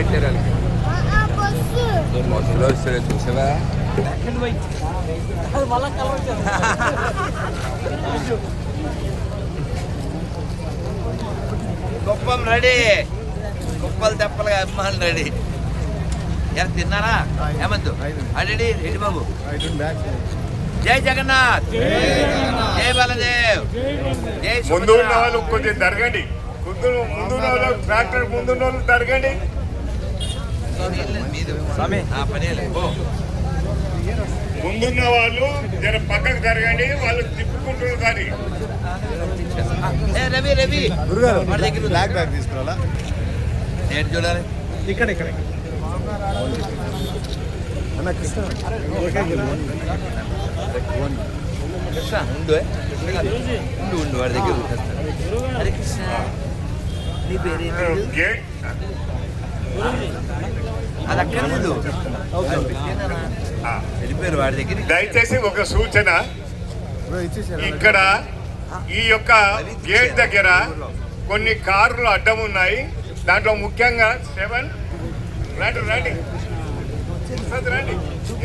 ఎట్టారు వాళ్ళకి ఆ బస్సు బస్సులో వస్తారు చూసావా కుప్పం రెడీ. కుప్పలు తెప్పలుగా అభిమానులు రెడీ. ఎలా తిన్నారా? ఏమందు? రెడీ రెడ్డి బాబు. జై జగన్నాథ్. జై బలదేవ్. జై ముందు ఉన్న. వాళ్ళు కొంచెం జరగండి. ముందు ముందు ట్రాక్టర్ ముందు ఉన్న వాళ్ళు జరగండి. పో. ముందున్న వాళ్ళు జర పక్కకు జరగండి వాళ్ళు తిప్పుకుంటున్నారు కానీ. ఏ, రవి రవి. వాడి దగ్గర. బ్లాక్ బ్యాగ్ తీసుకురావాలా? నేను చూడాలి? ఇక్కడ ఇక్కడ. అన్న కృష్ణ. కృష్ణ ఉండు. ఉండు ఉండు వాడి దగ్గర. హరే కృష్ణ నీ గేట్ అది అక్కడ లేదు ఆ, వెళ్ళిపోయారు వాడి దగ్గర దయచేసి ఒక సూచన. ఇక్కడ ఈ యొక్క గేట్ దగ్గర కొన్ని కార్లు అడ్డం ఉన్నాయి. దాంట్లో ముఖ్యంగా సెవెన్. రండి రండి. రండి.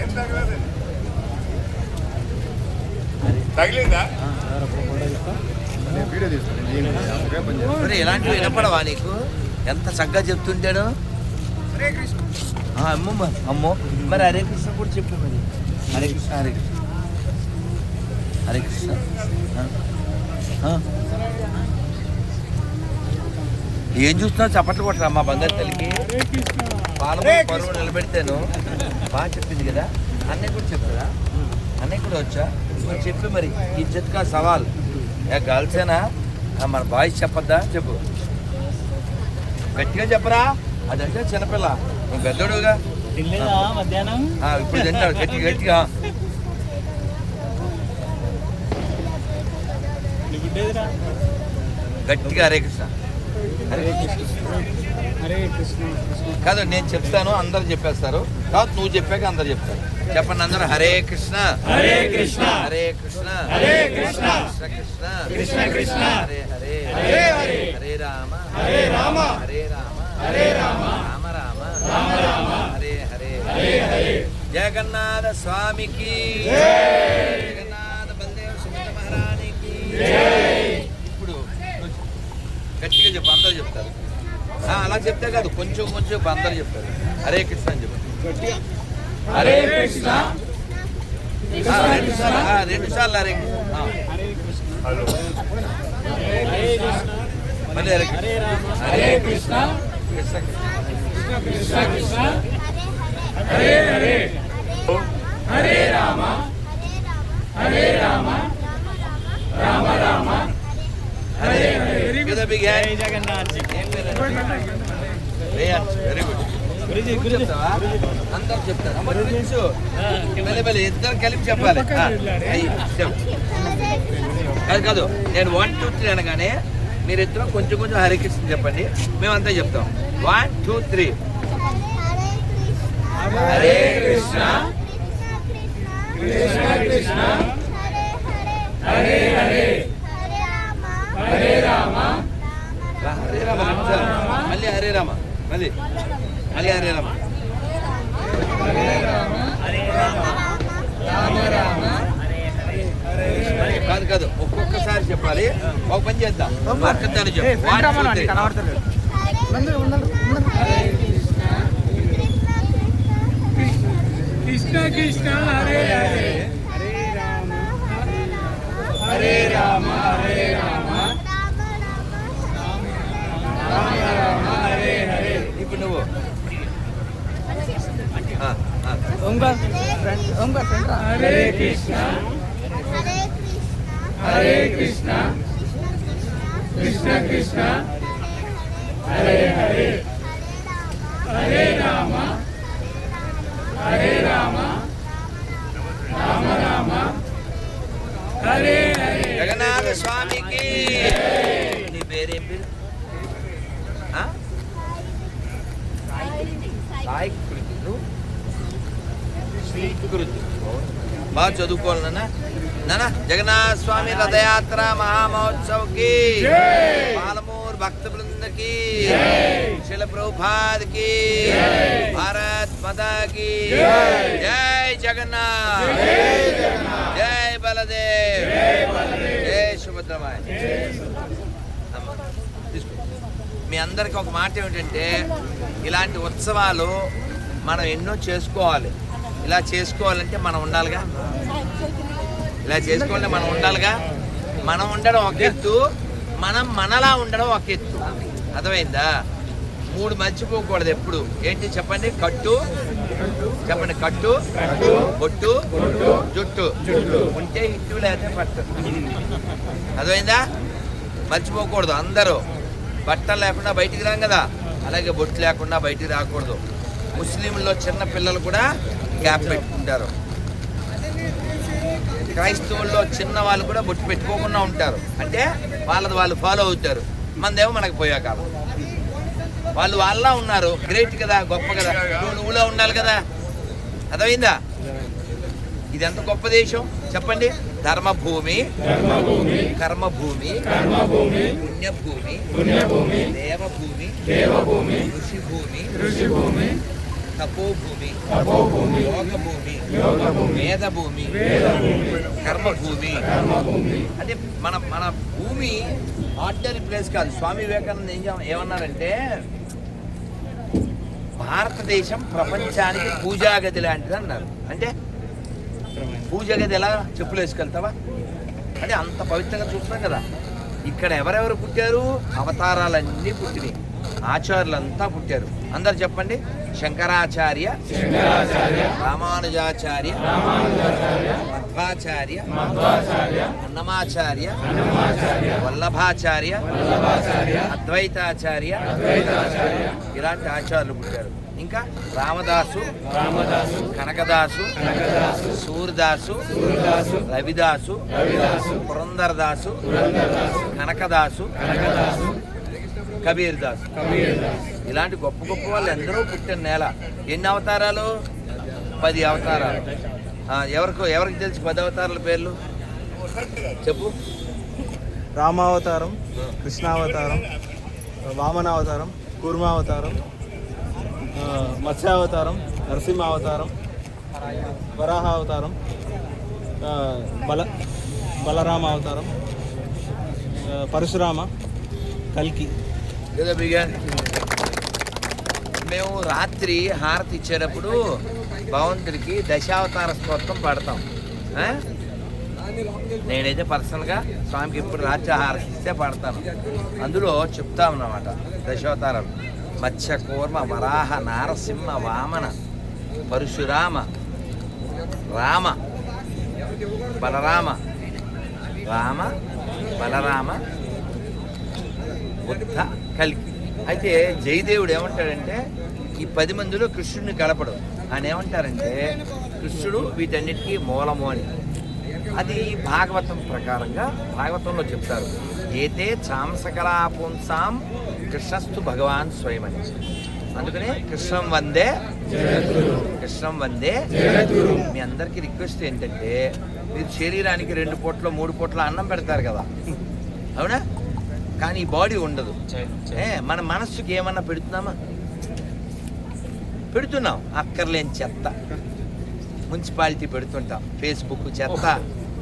ఏం తగలదు? ఇలాంటివి వినపడవా నీకు? ఎంత చక్కగా చెప్తుంటాడు? అమ్మో అమ్మో మరి హరే కృష్ణ కూడా చెప్పు మరి హరే కృష్ణ హరే కృష్ణ హరే కృష్ణ. ఏం చూస్తున్నావు చప్పట్లు కొట్టరా మా బంగారు తల్లికి పాలమూరు పరువు నిలబెడితేను బాగా చెప్పింది కదా అన్నయ్య కూడా చెప్తారా అన్నయ్య కూడా వచ్చా మరి చెప్పు మరి ఇజ్జత్ కా సవాల్ గర్ల్సేనా మన బాయ్స్ చెప్పొద్దా చెప్పు గట్టిగా చెప్పరా అదంటే చిన్నపిల్ల నువ్వు పెద్దోడుగా తినలేదా మధ్యాహ్నం? ఆ, ఇప్పుడు తింటాడు గట్టిగా. గట్టిగా గట్టిగా హరే కృష్ణ. హరే కృష్ణ. కాదు నేను చెప్తాను అందరు చెప్పేస్తారు. కాదు నువ్వు చెప్పాక అందరు చెప్తారు. చెప్పండి అందరూ హరే కృష్ణ. హరే కృష్ణ. హరే కృష్ణ. హరే కృష్ణ. కృష్ణ కృష్ణ. కృష్ణ కృష్ణ. హరే హరే. హరే హరే. హరే రామ. హరే రామ. హరే రామ. హరే రామ రామ రామ హరే హరే హరే హరే జగన్నాథ స్వామికి. జగన్నాథ బలదేవ్ సుమిత మహారాణికి. ఇప్పుడు గట్టిగా చెప్పు అందరూ చెప్తారు. ఆ, అలా చెప్తే కాదు కొంచెం కొంచెం చెప్పు, అందరూ చెప్తారు. హరే కృష్ణ అని చెప్పు. హరే కృష్ణ. రెండు సార్లు హరే కృష్ణ. ఆ, హరే కృష్ణ. హలో. హరే కృష్ణ. మళ్ళీ Hare Krishna. Hare Rama. Hare Krishna. Krishna Krishna. Krishna Krishna. Hare Hare. Hare Rama. Hare Rama. Rama Rama. Hare big hand. జై జగన్నాథ్ జీ. Very good. గురుజీ చెప్తావా అందరు చెప్తారు. తెలుసు. మెల్లి ఇద్దరు కలిపి చెప్పాలి. చెప్పు. కాదు కాదు. నేను వన్ టూ త్రీ అనగానే మీరిద్దరు కొంచెం కొంచెం హరే కృష్ణ చెప్పండి. మేమంతా చెప్తాం. One two three Hare Krishna. Krishna Krishna Hare Hare Hare Rama రా, హరే రామ. సార్లు. మళ్ళీ హరే రామ. మళ్ళీ మళ్ళీ హరే రామ. కాదు కాదు ఒక్కొక్కసారి చెప్పాలి. ఒక పని చేద్దాం. మార్కెట్ చెప్పు కృష్ణ కృష్ణ హరే హరే. హరే రామ హరే రామ. హరే రామ రామ రామ హరే హరే ఇప్పుడు నువ్వు ఆ, ఆ. హరే కృష్ణ. హరే హరే కృష్ణ. కృష్ణ కృష్ణ. కృష్ణ హరే. హరే హరే రామ. హరే రామ రామ రామ హరే హరే జగన్నాథ స్వామికి. నీ పేరేం పేరు? సాయి కృతి నువ్వు? శ్రీ కృతి బాగా చదువుకోవాలి నాన్న. నాన్న జగన్నాథ స్వామి రథయాత్ర మహామహోత్సవ్కి పాలమూరు భక్త బృందకి శిల ప్రభుపాద్కి భారత్ మాతా కి జై జగన్నాథ్! జై బలదేవ్ జై సుభద్రమాయ అమ్మ, తీసుకో. మీ అందరికి ఒక మాట ఏమిటంటే ఇలాంటి ఉత్సవాలు మనం ఎన్నో చేసుకోవాలి. ఇలా చేసుకోవాలంటే మనం ఉండాలిగా? ఇలా చేసుకోవాలంటే మనం ఉండాలిగా? మనం ఉండడం ఒక ఎత్తు మనం మనలా ఉండడం ఒక ఎత్తు. అర్థమైందా? మూడు మర్చిపోకూడదు ఎప్పుడు. ఏంటి చెప్పండి? కట్టు. చెప్పండి కట్టు. బొట్టు. జుట్టు. ఉంటే ఇట్టు లేకపోతే పట్టు. అర్థమైందా? మర్చిపోకూడదు అందరూ. బట్టలు లేకుండా బయటికి రాం కదా. అలాగే బొట్టు లేకుండా బయటికి రాకూడదు. ముస్లింల్లో చిన్న పిల్లలు కూడా గ్యాప్ పెట్టుకుంటారు. క్రైస్తవుల్లో చిన్న వాళ్ళు కూడా బొట్టు పెట్టుకోకుండా ఉంటారు. అంటే వాళ్ళది వాళ్ళు ఫాలో అవుతారు. మనదేమో మనకు పోయా కాలం. వాళ్ళు వాళ్ళ ఉన్నారు. గ్రేట్ కదా గొప్ప కదా. నువ్వు నువ్వులో ఉండాలి కదా. అర్థమైందా? ఇది ఎంత గొప్ప దేశం? చెప్పండి. ధర్మభూమి. కర్మభూమి. పుణ్యభూమి. దేవభూమి. దేవభూమి. ఋషిభూమి. ఋషిభూమి. తపోభూమి. తపోభూమి. యోగభూమి. యోగభూమి. వేదభూమి. కర్మభూమి. అంటే మన మన భూమి ఆర్డినరీ ప్లేస్ కాదు. స్వామి వివేకానంద ఏం ఏమన్నారంటే భారతదేశం ప్రపంచానికి పూజాగది లాంటిది అన్నారు. అంటే పూజ గది ఎలా చెప్పులు వేసుకెళ్తావా? అంటే అంత పవిత్రంగా చూస్తున్నాం కదా. ఇక్కడ ఎవరెవరు పుట్టారు? అవతారాలన్నీ పుట్టినాయి ఆచార్యులంతా పుట్టారు. అందరు చెప్పండి. శంకరాచార్య రామానుజాచార్య మధ్వాచార్య అన్నమాచార్య వల్లభాచార్య అద్వైతాచార్య. ఇలాంటి ఆచార్యులు పుట్టారు. ఇంకా రామదాసు రామదాసు కనకదాసు కనకదాసు సూర్దాసు సూర్దాసు రవిదాసు రవిదాసు పురందరదాసు కనకదాసు కనకదాసు కబీర్ దాస్ ఇలాంటి గొప్ప గొప్ప వాళ్ళు ఎందరో పుట్టిన నేల. ఎన్ని అవతారాలు? పది అవతారాలు. ఆ, ఎవరికి ఎవరికి తెలుసు పది అవతారాల పేర్లు? చెప్పు. రామావతారం కృష్ణావతారం వామనావతారం కూర్మావతారం మత్స్యావతారం నరసింహావతారం వరాహావతారం అవతారం బల బలరామ అవతారం పరశురామ కల్కి. మేము రాత్రి హారతి ఇచ్చేటప్పుడు భగవంతుడికి దశావతార స్తోత్రం పాడతాం. నేనైతే పర్సనల్గా స్వామికి ఇప్పుడు రాజ్య హారతి ఇస్తే పాడతాను. అందులో చెప్తాం అన్నమాట దశావతారం మత్స్య కూర్మ వరాహ నారసింహ వామన పరశురామ రామ బలరామ రామ బలరామ బుద్ధ కలికి. అయితే జయదేవుడు ఏమంటాడంటే ఈ పది మందిలో కృష్ణుడిని కలపడు. ఆయన ఏమంటారంటే కృష్ణుడు వీటన్నిటికీ మూలము అని. అది భాగవతం ప్రకారంగా భాగవతంలో చెప్తారు. ఏతే చాంసకలా పుంసాం కృష్ణస్తు భగవాన్ స్వయమని అందుకనే కృష్ణం వందే కృష్ణం వందే మీ అందరికీ రిక్వెస్ట్ ఏంటంటే మీరు శరీరానికి రెండు పూట్ల మూడు పూట్ల అన్నం పెడతారు కదా? అవునా? కానీ ఈ బాడీ ఉండదు। మన మనస్సుకి ఏమన్నా పెడుతున్నామా? పెడుతున్నాం అక్కర్లేని చెత్త। మున్సిపాలిటీ పెడుతుంటాం ఫేస్బుక్ చెత్త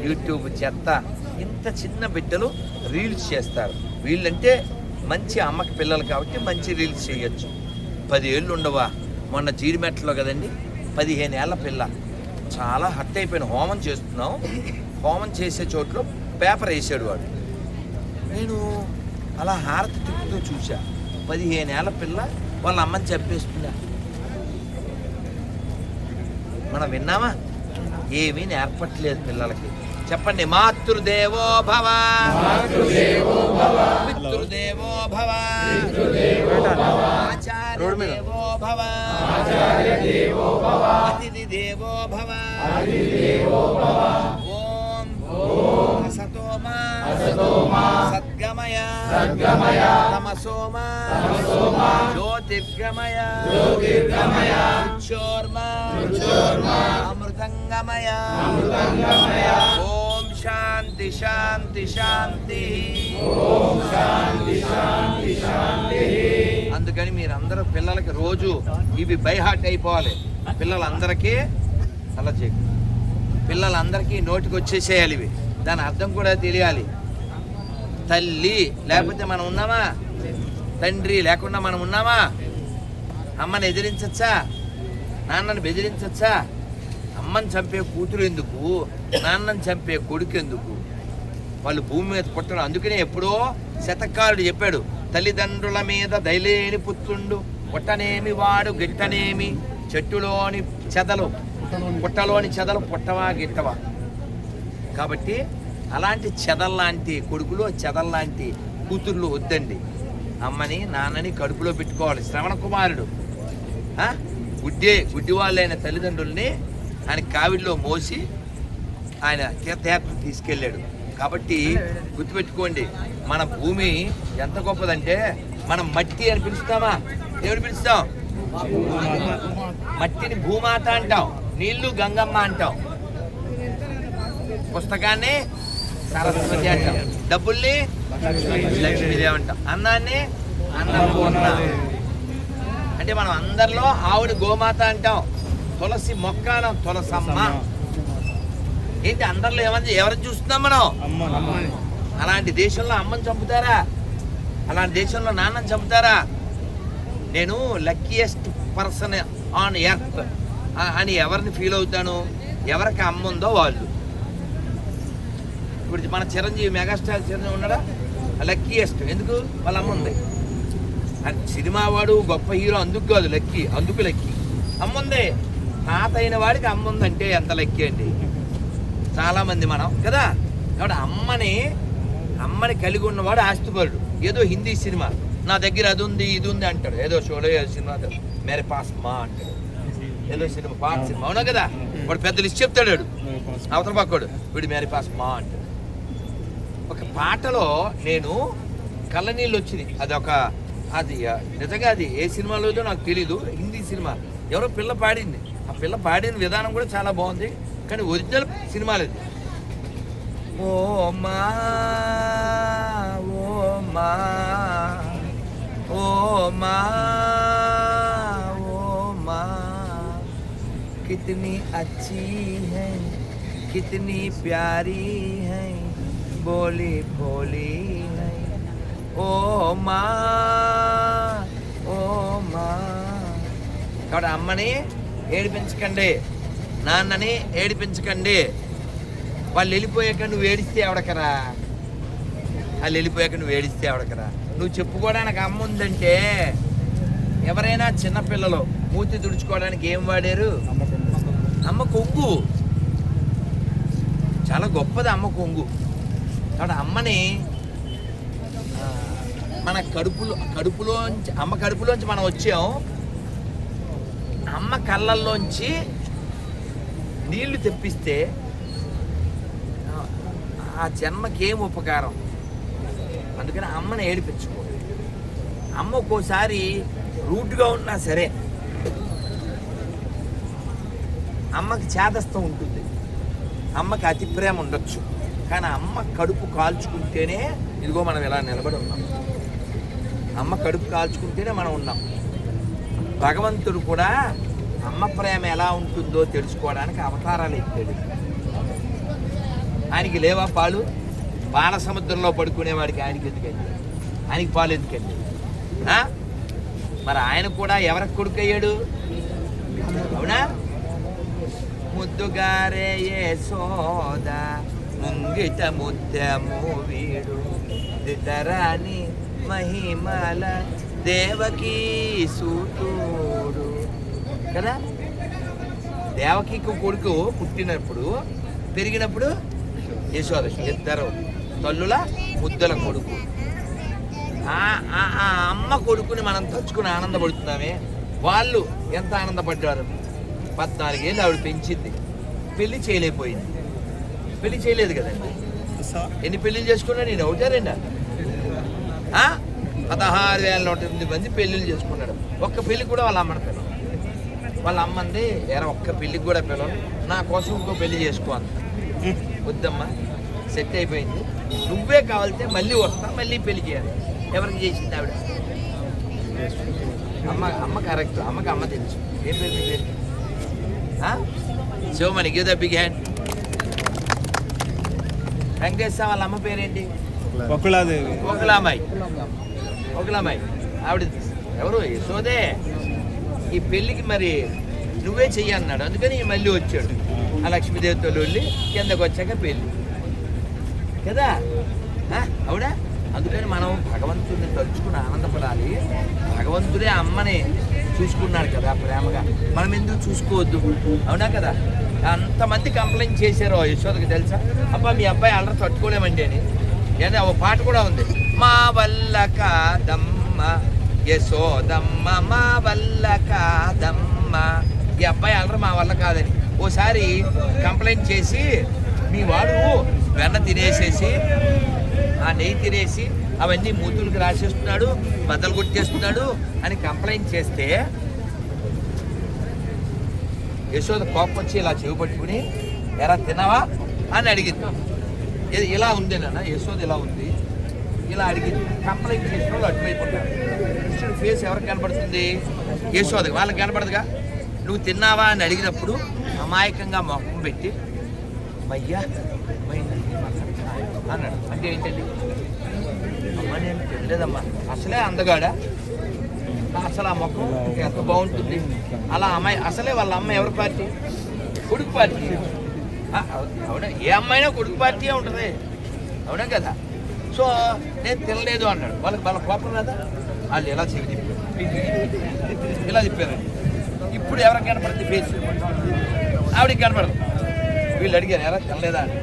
యూట్యూబ్ చెత్త ఇంత చిన్న బిడ్డలు రీల్స్ చేస్తారు. వీళ్ళంటే మంచి అమ్మకి పిల్లలు కాబట్టి మంచి రీల్స్ చేయొచ్చు. పది ఏళ్ళు ఉండవా? మొన్న జీడిమెట్లో కదండి పదిహేను ఏళ్ళ పిల్ల. చాలా హట్ అయిపోయిన హోమం చేస్తున్నాం హోమం చేసే చోట్లో పేపర్ వేసాడు వాడు. నేను అలా హారతి తిప్పుతూ చూసా పదిహేను ఏళ్ళ పిల్ల వాళ్ళ అమ్మని చెప్పేస్తుందా? మనం విన్నామా? ఏమీ నేర్పట్లేదు పిల్లలకి చెప్పండి మాతృదేవో భవ పితృదేవో భవ ఆచార్య దేవో భవ అతిథి దేవో భవ ఓం అసతోమా సద్గమయ తమసోమా జ్యోతిర్గమయ చోర్మ అమృతంగమయ. ఓం శాంతి శాంతి శాంతి. అందుకని మీరందరూ పిల్లలకి రోజు ఇవి బై హార్ట్ అయిపోవాలి. పిల్లలందరికీ అలా చేయకు పిల్లలందరికీ నోటికి వచ్చేసేయాలి ఇవి. దాని అర్థం కూడా తెలియాలి. తల్లి లేకపోతే మనం ఉన్నామా? తండ్రి లేకుండా మనం ఉన్నామా? అమ్మని ఎదిరించచ్చా నాన్నని బెదిరించచ్చా? అమ్మని చంపే కూతురు ఎందుకు? నాన్నని చంపే కొడుకు ఎందుకు? వాళ్ళు భూమి మీద పుట్టడం. అందుకనే ఎప్పుడో శతకారుడు చెప్పాడు తల్లిదండ్రుల మీద దయలేని పుత్రుండు పుట్టనేమి వాడు గిట్టనేమి చెట్టులోని చెదలు పుట్టలోని చెదలు పుట్టవా గిట్టవా? కాబట్టి అలాంటి చెదల్లాంటి కొడుకులు చెదల్లాంటి కూతుర్లు వద్దండి. అమ్మని నాన్నని కడుపులో పెట్టుకోవాలి. శ్రవణ కుమారుడు గుడ్డే గుడ్డి వాళ్ళైన తల్లిదండ్రుల్ని ఆయన కావిడిలో మోసి ఆయన తీర్థయాత్ర తీసుకెళ్ళాడు. కాబట్టి గుర్తుపెట్టుకోండి మన భూమి ఎంత గొప్పదంటే మనం మట్టి అని పిలుస్తామా? దేవుడు పిలుస్తాం. మట్టిని భూమాత అంటాం నీళ్ళు గంగమ్మ అంటాం. పుస్తకాన్ని సరస్వతి అంటాం. డబ్బుల్ని లక్ష్మీదేవి అంటాం. అన్నాన్ని అన్నపూర్ణ. అంటే మనం అందరిలో ఆవిడ గోమాత అంటాం. తులసి మొక్క అనం తులసమ్మ. ఏంటి అందరిలో ఏమని ఎవరిని చూస్తున్నాం మనం? అమ్మ అలాంటి దేశంలో అమ్మని చంపుతారా? అలాంటి దేశంలో నాన్నని చంపుతారా? నేను లక్కీయెస్ట్ పర్సన్ ఆన్ ఎర్త్ అని ఎవరిని ఫీల్ అవుతాను? ఎవరికి అమ్మ ఉందో వాళ్ళు. ఇప్పుడు మన చిరంజీవి మెగాస్టార్ చిరంజీవి ఉన్నాడా? లక్కీయెస్ట్ ఎందుకు? వాళ్ళ అమ్మ ఉంది. అది సినిమా వాడు గొప్ప హీరో అందుకు కాదు లక్కీ అందుకు లక్కీ అమ్మ ఉంది. తాత అయిన వాడికి అమ్మ ఉందంటే ఎంత లక్కీ అండి. చాలామంది మనం కదా? కాబట్టి అమ్మని అమ్మని కలిగి ఉన్నవాడు ఆస్తిపరుడు. ఏదో హిందీ సినిమా. నా దగ్గర అది ఉంది ఇది ఉంది అంటాడు. ఏదో షోలో ఏదో సినిమా మేరే పాస్ మా అంటాడు. ఏదో సినిమా పాత సినిమా. అవునా కదా? వాడు పెద్ద లిస్ట్ చెప్తాడు వాడు. అవతల పక్కడు. వీడు మేరీ పాస్ మా అంటాడు. ఒక పాటలో నేను కళ్ళనీళ్ళు వచ్చింది. అది ఒక అది నిజంగా అది ఏ సినిమాలోదో నాకు తెలీదు. హిందీ సినిమా. ఎవరో పిల్ల పాడింది. ఆ పిల్ల పాడిన విధానం కూడా చాలా బాగుంది. కానీ ఒరిజినల్ సినిమాలు ఇది. ఓ మా ఓ మా ఓ మా ఓ మా కితనీ అచ్చీ హై కితనీ ప్యారీ హై బోలి భోలి హై. ఓ మా ఓ మా కాబట్టి అమ్మని ఏడిపించకండి. నాన్నని ఏడిపించకండి. వాళ్ళు వెళ్ళిపోయాక నువ్వు ఏడిస్తే ఎవడకరా? వాళ్ళు వెళ్ళిపోయాక నువ్వు ఏడిస్తే ఎవడకరా? నువ్వు చెప్పుకోవడానికి అమ్మ ఉందంటే ఎవరైనా చిన్నపిల్లలు మూతి తుడుచుకోవడానికి ఏం వాడారు? అమ్మ కొంగు. చాలా గొప్పది అమ్మ కొంగు. కాబట్టి అమ్మని మన కడుపులో కడుపులోంచి అమ్మ కడుపులోంచి మనం వచ్చాం. అమ్మ కళ్ళల్లోంచి నీళ్ళు తెప్పిస్తే ఆ, ఆ జన్మకి ఏం ఉపకారం? అందుకని అమ్మని ఏడిపించుకో. అమ్మ ఒక్కోసారి రూట్గా ఉన్నా సరే అమ్మకి చేదస్థం ఉంటుంది. అమ్మకి అతి ప్రేమ ఉండొచ్చు. కానీ అమ్మ కడుపు కాల్చుకుంటేనే ఇదిగో మనం ఇలా నిలబడి ఉన్నాం. అమ్మ కడుపు కాల్చుకుంటేనే మనం ఉన్నాం. భగవంతుడు కూడా అమ్మ ప్రేమ ఎలా ఉంటుందో తెలుసుకోవడానికి అవతారాలు ఎత్తాడు ఆయనకి లేవా పాలు? బాల సముద్రంలో పడుకునేవాడికి ఆయనకి ఎందుకండి ఆయనకి పాలు ఎందుకండి మరి ఆయన కూడా ఎవరికి కొడుకు అయ్యాడు? అవునా? ముద్దుగారే సోద ముంగిట ముద్దము వీడు. దితరాని మహిమల దేవకీ సూతుడు. కదా? దేవకి కొడుకు పుట్టినప్పుడు పెరిగినప్పుడు యశోద ఇద్దరు తల్లుల ముద్దల కొడుకు. ఆ అమ్మ కొడుకుని మనం తచ్చుకుని ఆనందపడుతున్నామే. వాళ్ళు ఎంత ఆనందపడ్డారు? పద్నాలుగేళ్ళు ఆవిడ పెంచింది. పెళ్ళి చేయలేకపోయింది. పెళ్ళి చేయలేదు కదండి. ఎన్ని పెళ్ళిళ్ళు చేసుకున్నా నేను ఒకటే రెండా? ఆ? పదహారు వేల నూట ఎనిమిది మంది పెళ్ళిళ్ళు చేసుకున్నాడు. ఒక్క పెళ్ళి కూడా వాళ్ళ అమ్మని పిల్లలు వాళ్ళ అమ్మంది ఎరా ఒక్క పెళ్ళికి కూడా పిల్లలు నా కోసం ఇంకో పెళ్ళి చేసుకో అంత వద్దమ్మా సెట్ అయిపోయింది. నువ్వే కావాలితే మళ్ళీ వస్తా మళ్ళీ పెళ్ళి చేయాలి. ఎవరికి చేసింది ఆవిడ? అమ్మ అమ్మ కరెక్ట్ అమ్మకి అమ్మ తెలుసు. ఏం పేరు మీ పేరు? Sivamani give the big hand Venkateswara వాళ్ళ అమ్మ పేరేంటి? బకుళాదేవి ఒకలామాయి ఒకలామాయి ఆవిడ ఎవరు? యశోదే. ఈ పెళ్ళికి మరి నువ్వే చెయ్యి అన్నాడు. అందుకని మళ్ళీ వచ్చాడు. ఆ లక్ష్మీదేవితో వెళ్ళి కిందకు వచ్చాక పెళ్ళి. కదా? ఆ, అవునా అందుకని మనం భగవంతుడిని తలుచుకుని ఆనందపడాలి. భగవంతుడే అమ్మని చూసుకున్నాడు కదా ప్రేమగా. మనం ఎందుకు చూసుకోవద్దు? అవునా కదా? అంతమంది కంప్లైంట్ చేశారు ఆ యశోదకి తెలుసా? అబ్బా మీ అబ్బాయి అల్లరి తట్టుకోలేమండి అని. ఏదో ఒక పాట కూడా ఉంది. మా వల్ల కాదమ్మ యశోదమ్మ మా వల్ల కాదమ్మ. ఈ అబ్బాయి అల్లరి మా వల్ల కాదని ఓసారి కంప్లైంట్ చేసి మీ వాడు వెన్న తినేసేసి ఆ నెయ్యి తినేసి అవన్నీ మూతులకు రాసేస్తున్నాడు బద్దలు కొట్టేస్తున్నాడు అని కంప్లైంట్ చేస్తే యశోద కోపం వచ్చి ఇలా చెవి పట్టుకుని ఎరా తినవా అని అడిగింది. ఇలా ఉంది నాన్న యశోద ఇలా ఉంది. ఇలా అడిగింది కంప్లైంట్ చేసిన వాళ్ళు అటువైపున్నారు కృష్ణుడి ఫేస్ ఎవరికి కనపడుతుంది? యశోదకి వాళ్ళకి కనపడదుగా? నువ్వు తిన్నావా అని అడిగినప్పుడు అమాయకంగా మొహం పెట్టి మయ్యా అన్నాడు అంటే ఏంటండి? అమ్మ నేను తినలేదమ్మా. అసలే అందగాడా? అసలు ఆ మొక్కం ఎంత బాగుంటుంది? అలా అమ్మాయి అసలే వాళ్ళ అమ్మ ఎవరి పార్టీ? కొడుకు పార్టీ? అవునా? ఏ అమ్మాయినా కొడుకు పార్టీ ఉంటుంది. అవునా కదా? సో నేను తినలేదు అన్నాడు. వాళ్ళకి వాళ్ళ కోపం కదా వాళ్ళు ఎలా చెవి చెప్పారు ఇలా చెప్పారండి ఇప్పుడు ఎవరికి కనపడుతుంది? ఫేస్. ఆవిడకి కనపడదు. వీళ్ళు అడిగారు ఎలా? తినలేదా? అని.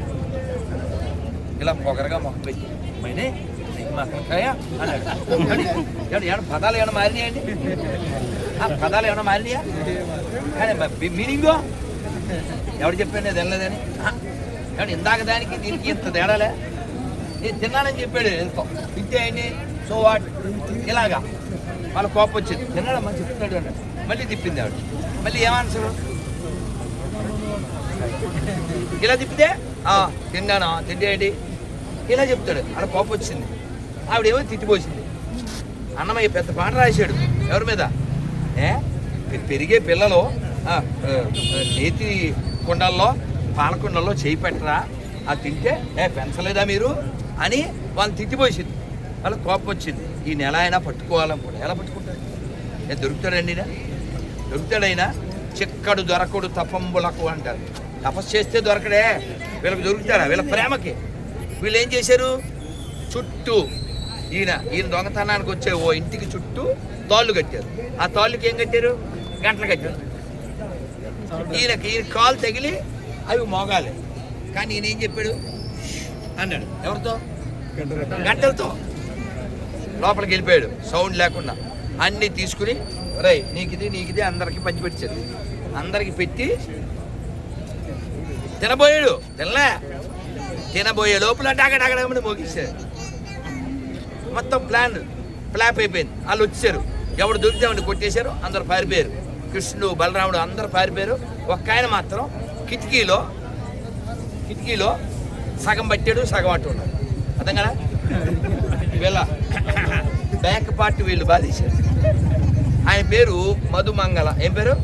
ఇలా పొగరగా మొక్క పెట్టి మైనే మక్కలకాయ అన్నాడు. ఏమన్నా పదాలు ఏమైనా మారినాయండి ఆ పదాలు ఏమైనా మారినాయా? కానీ మీనింగో? ఎవడు చెప్పాను నేను తినలేదని? ఏమన్నా ఇందాక దానికి దీనికి ఇంత తేడాలే? నేను తిన్నానని చెప్పాడు. ఎంతో తింటే అయింది సో వాట్ ఇలాగా. వాళ్ళ కోపం వచ్చింది. తిన్నాడమ్మా చెప్తున్నాడు అన్నాడు. మళ్ళీ తిప్పింది ఆవిడ. మళ్ళీ ఏమాన్సరు ఇలా తిప్పితే? "ఆ, తిన్నానా? ఇలా చెప్తాడు. అలా కోపం వచ్చింది. ఆవిడేమో తిట్టిపోసింది. అన్నమయ్య పెద్ద పాట రాశాడు. ఎవరి మీద? ఏ? పెరిగే పిల్లలు నేతి కుండల్లో పాలకుండల్లో చేయి పెట్టరా? అది తింటే? ఏ పెంచలేదా మీరు? అని వాళ్ళు తిట్టిపోసింది వాళ్ళకి కోపం వచ్చింది. ఈ నెల అయినా పట్టుకోవాలనుకుంటా ఎలా పట్టుకుంటారు? నేను దొరుకుతాడండి దొరుకుతాడైనా చిక్కడు దొరకడు తపంబులకు అంటారు. తపస్సు చేస్తే దొరకడే. వీళ్ళకి దొరుకుతారా వీళ్ళ ప్రేమకి. వీళ్ళు ఏం చేశారు? చుట్టూ ఈయన ఈయన దొంగతనానికి వచ్చే ఓ ఇంటికి చుట్టూ తాళ్ళు కట్టారు. ఆ తాళ్ళుకి ఏం కట్టారు? గంటలు కట్టారు. ఈయనకి ఈయన కాలు తగిలి అవి మోగాలి. కానీ ఈయన ఏం చెప్పాడు? అన్నాడు ఎవరితో? గంటలతో. లోపలికి వెళ్ళిపోయాడు. సౌండ్ లేకుండా. అన్నీ తీసుకుని రై నీకిది నీకిది అందరికి పంచిపెట్టాడు అందరికి పెట్టి తినబోయాడు. తినలే. తినబోయే లోపల డాగడాగడమని మోగిస్తాడు మొత్తం ప్లాన్ ప్లాప్ అయిపోయింది. వాళ్ళు వచ్చారు. ఎవడు దొరికితే కొట్టేశారు. అందరు పారిపోయారు. కృష్ణుడు బలరాముడు అందరు పారిపోయారు. ఒక్క ఆయన మాత్రం కిటికీలో కిటికీలో సగం పట్టాడు సగం అట్టు ఉన్నాడు. అర్థం కదా? వీళ్ళ బ్యాక్ పార్ట్ వీళ్ళు బాధేశారు ఆయన పేరు మధుమంగళ. ఏం పేరు?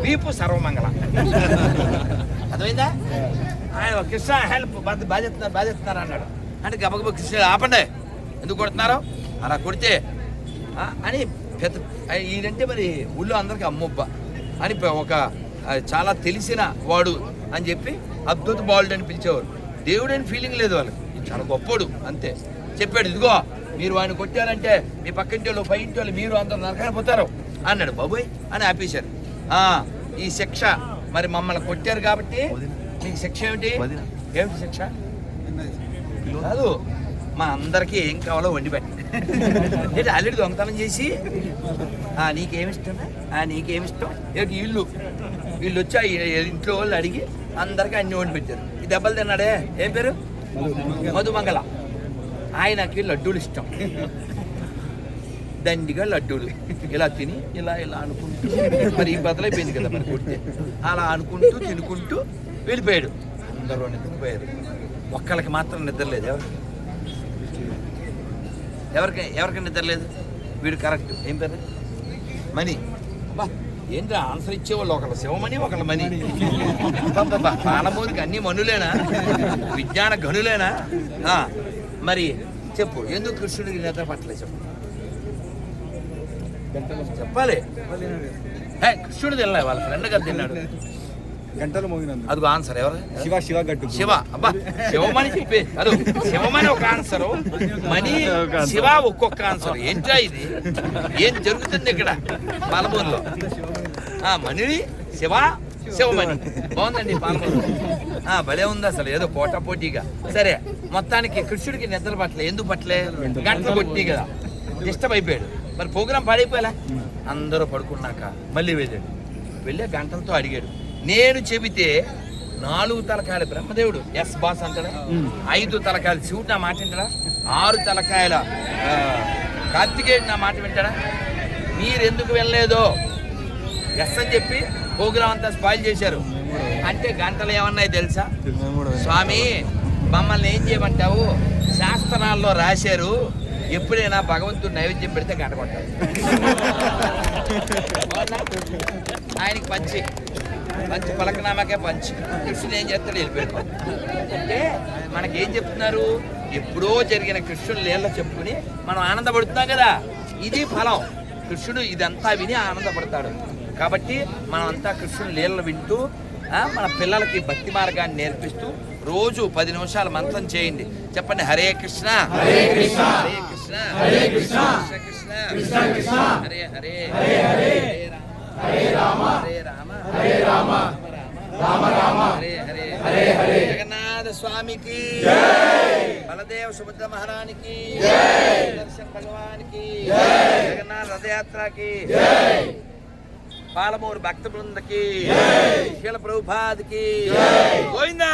వీపు సర్వమంగళ. అర్థమైందా? ఆయన కృష్ణ హెల్ప్ బాధ్యతున్నారు బాధిస్తున్నారు అన్నాడు. అంటే గబగబ కృష్ణ ఆపండి. ఎందుకు కొడుతున్నారు? అలా కొడితే అని పెద్ద ఈయనంటే మరి ఊళ్ళో అందరికి అమ్మొబ్బ. అని ఒక చాలా తెలిసిన వాడు అని చెప్పి అద్భుత బాలుడు అని పిలిచేవారు. దేవుడు అని ఫీలింగ్ లేదు వాళ్ళకి. చాలా గొప్పోడు అంతే. చెప్పాడు ఇదిగో మీరు వాడిని కొట్టారంటే మీ పక్కింటి వాళ్ళు పై ఇంటి వాళ్ళు మీరు అందరూ నరకాన్ని పోతారు అన్నాడు బాబోయ్ అని ఆపేశారు. ఆ, ఈ శిక్ష మరి మమ్మల్ని కొట్టారు కాబట్టి మీకు శిక్ష ఏమిటి? ఏమిటి శిక్ష? కాదు మా అందరికీ ఏం కావాలో వండి పెట్టి. ఆల్రెడీ దొంగతనం చేసి ఆ, నీకేమిష్టం ఆ, నీకేమిష్టం ఏంటి ఇల్లు? వీళ్ళు వచ్చి ఇంట్లో వాళ్ళు అడిగి అందరికీ అన్ని వండి పెట్టారు. దెబ్బలు తిన్నాడే? ఏం పేరు? మధుమంగళ. ఆయనకి లడ్డూలు ఇష్టం. దండిగా లడ్డూలు. ఇలా తిని ఇలా ఇలా అనుకుంటూ. మరి ఈ బదలైపోయింది కదా మరి కొడితే అలా అనుకుంటూ తినుకుంటూ వెళ్ళిపోయాడు. అందరూ నిద్రపోయారు. ఒక్కళ్ళకి మాత్రం నిద్ర లేదు. ఎవరు? ఎవరికి ఎవరికి నిద్ర లేదు? వీడు కరెక్ట్. ఏం పేరు? మనీ బా ఏంటి ఆన్సర్ ఇచ్చేవాళ్ళు? ఒకళ్ళు శివమణి ఒకళ్ళు మణి. అబ్బబ్బబ్బా, పాలమూరికి అన్ని మనులేనా? విజ్ఞాన గనులేనా మరి చెప్పు ఎందుకు కృష్ణుడికి నిద్ర పట్టలేదు చెప్పు. చెప్పాలి. కృష్ణుడు తినలే వాళ్ళ ఫ్రెండ్ గారు తిన్నాడు. గంటలు మోగినందు అదిగో ఆన్సర్ ఎవరు? శివ శివ గట్టు శివ అబ్బా శివమణి చెప్పే అదు శివమణి ఒక ఆన్సర్ మణి శివ ఒక్కొక్క ఆన్సర్ ఏంటా ఇది? ఏం జరుగుతుంది ఇక్కడ? పాలమూరులో. ఆ మణిని శివ శివమణి. బాగుందండి పాలమూరు ఆ భలే ఉంది అసలు ఏదో పోటా పోటీగా. సరే మొత్తానికి కృష్ణుడికి నిద్ర పట్టలే. ఎందుకు పట్టలే? గంటలు కొట్టి కదా. డిస్టర్బ్ అయిపోయాడు. మరి ప్రోగ్రాం పాడైపోయాలా? అందరూ పడుకున్నాక మళ్ళీ వెళ్ళాడు. వెళ్ళే గంటలతో అడిగాడు. నేను చెబితే నాలుగు తలకాయల బ్రహ్మదేవుడు ఎస్ బాస్ అంటాడా? ఐదు తలకాయల శివుడు నా మాట వింటాడా? ఆరు తలకాయల కార్తికేయుడు నా మాట వింటాడా? మీరు ఎందుకు వెళ్ళలేదో ఎస్ అని చెప్పి ప్రోగ్రాం అంతా స్పాయిల్ చేశారు. అంటే గంటలు ఏమన్నాయి తెలుసా? స్వామి మమ్మల్ని ఏం చేయమంటావు? శాస్త్రాల్లో రాశారు. ఎప్పుడైనా భగవంతుడు నైవేద్యం పెడితే గంట కొట్టాలి అవునా? ఆయనకి పంచి పంచి పలకనామాకే పంచి. కృష్ణుడు ఏం చేస్తాడు వెళ్ళిపోయాడు. అంటే మనకేం చెప్తున్నారు? ఎప్పుడో జరిగిన కృష్ణుడు లీల చెప్పుకుని మనం ఆనందపడుతున్నాం కదా. ఇది ఫలం. కృష్ణుడు ఇదంతా విని ఆనందపడతాడు. కాబట్టి మనం అంతా కృష్ణుడు లీలలు వింటూ మన పిల్లలకి భక్తి మార్గాన్ని నేర్పిస్తూ రోజు పది నిమిషాలు మంత్రం చేయండి. చెప్పండి హరే కృష్ణ. హరే కృష్ణ. హరే కృష్ణ. హరే కృష్ణ. కృష్ణ కృష్ణ. కృష్ణ హరే హరే. హరే హరే. హరే రామ. హరే రామ. హరే రామ రామ రామ హరే హరే హరే హరే జగన్నాథ స్వామికి బలదేవ సుభద్ర మహారానికి దర్శన్ భగవానికి జగన్నాథ రథయాత్రకి పాలమూరు భక్త బృందకి శీల ప్రభుపాదికి గోవిందా!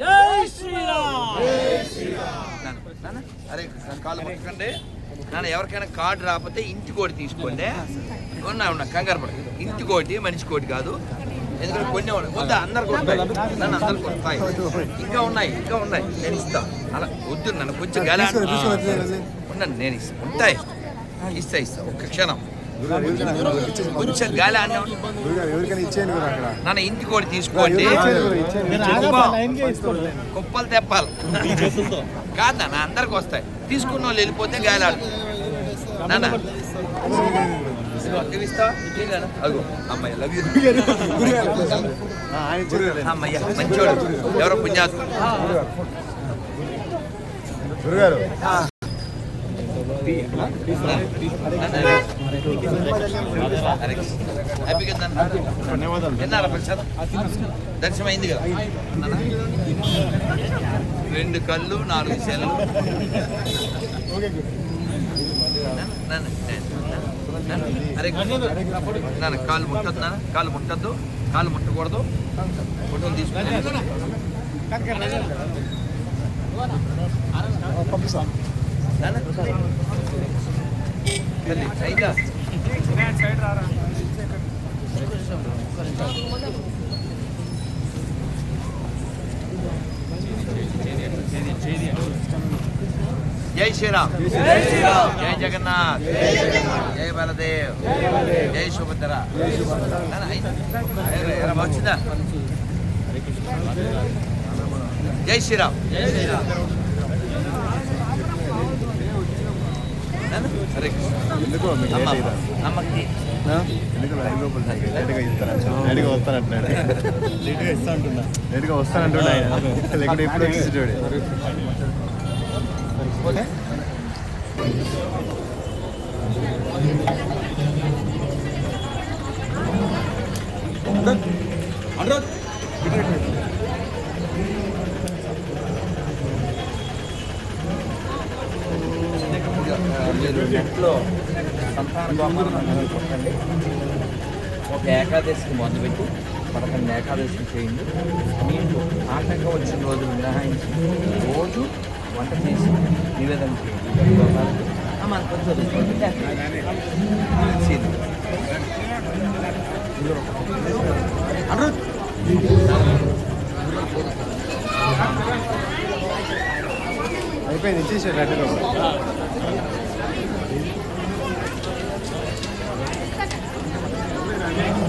జై శ్రీరామ్! అరే కృష్ణ, కాళ్ళు పట్టుకోండి. నాన్న ఎవరికైనా కార్డు రాకపోతే ఇంటి కోటి తీసుకోండి. ఉన్నా ఉన్నా కంగారు పడ ఇంటి కోటి మనిషి కోటి కాదు. ఎందుకంటే కొన్ని. వద్దా అందరికి వస్తాయి. నన్ను అందరికి వస్తాయి. ఇంకా ఉన్నాయి ఇంకా ఉన్నాయి. నేను ఇస్తా. అలా వద్దు నన్ను కొంచెం గాలి ఉండండి నేను ఇస్తా. ఉంటాయి. ఇస్తా ఇస్తా. ఒక్క క్షణం. కొంచెం గాలి అన్న నాన్న ఇంటి కోడి తీసుకోండి. కుప్ప- కుప్పలు తెప్పాలి. కాదు నాన్న అందరికి వస్తాయి. తీసుకున్న వాళ్ళు వెళ్ళిపోతే గాలాడు. నాన్న. అదిగో. లవ్ అమ్మయ్య మంచోడు. ఎవరో గురుగారు. హ్యాపీ కదా ఎన్నారా దర్శనం అయింది కదా రెండు కళ్ళు నాలుగు సెలవు అరే నాన్న కాలు ముట్టద్దు నాన్న కాలు ముట్టద్దు కాలు ముట్టకూడదు ఫోటోలు తీసుకుని పంపిస్తాను జై శ్రీరామ్. జై జగన్నాథ్. జై బలదేవ్. జై సుభద్ర. వచ్చిందా? జై శ్రీరామ్. జై శ్రీరామ్ నాన్న, హరే కృష్ణ. ఎందుకో? మీకు? అమ్మకి. ఎందుకు? ఐదు రూపాయలు నాకు లేట్గా ఇస్తాను లేట్గా వస్తానంటున్నాడు లేట్గా ఇస్తా అంటున్నా. లేట్గా వస్తానంటున్నా ఆయన. లేకుంటే ఎప్పుడు చూడు. రోజుల్లో సంతాన గోపాలం కొట్టండి ఒక ఏకాదశికి మొదలు పెట్టి పదకొండు ఏకాదశి చేయండి. మీకు ఆటంకం వచ్చిన రోజు మినహాయించి రోజు వంట చేసి నివేదన చేయండి. గోపాలకు మన కొంచెం చదువుకోండి. అయిపోయింది ఇచ్చేసాడు అడ్డు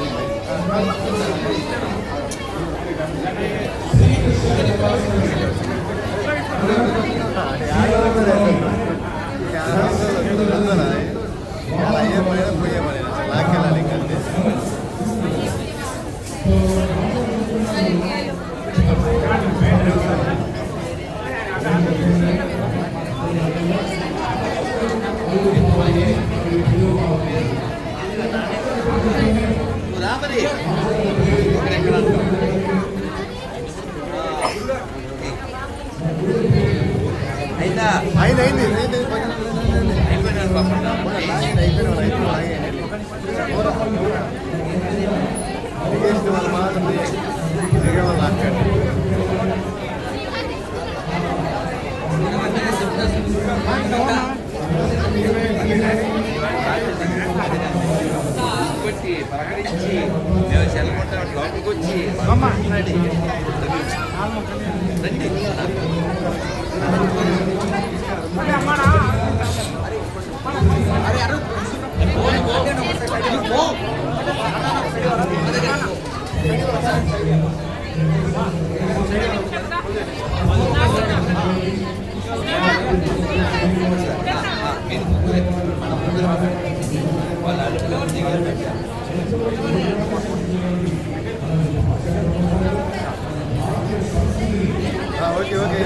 何も書いてない。పలకరించి మేము చెల్లగొట్టాం లోపలికి వచ్చి మాట్లాడి రండి. మీరు ఓకే ఓకే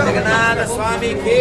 జగన్నాథ స్వామికి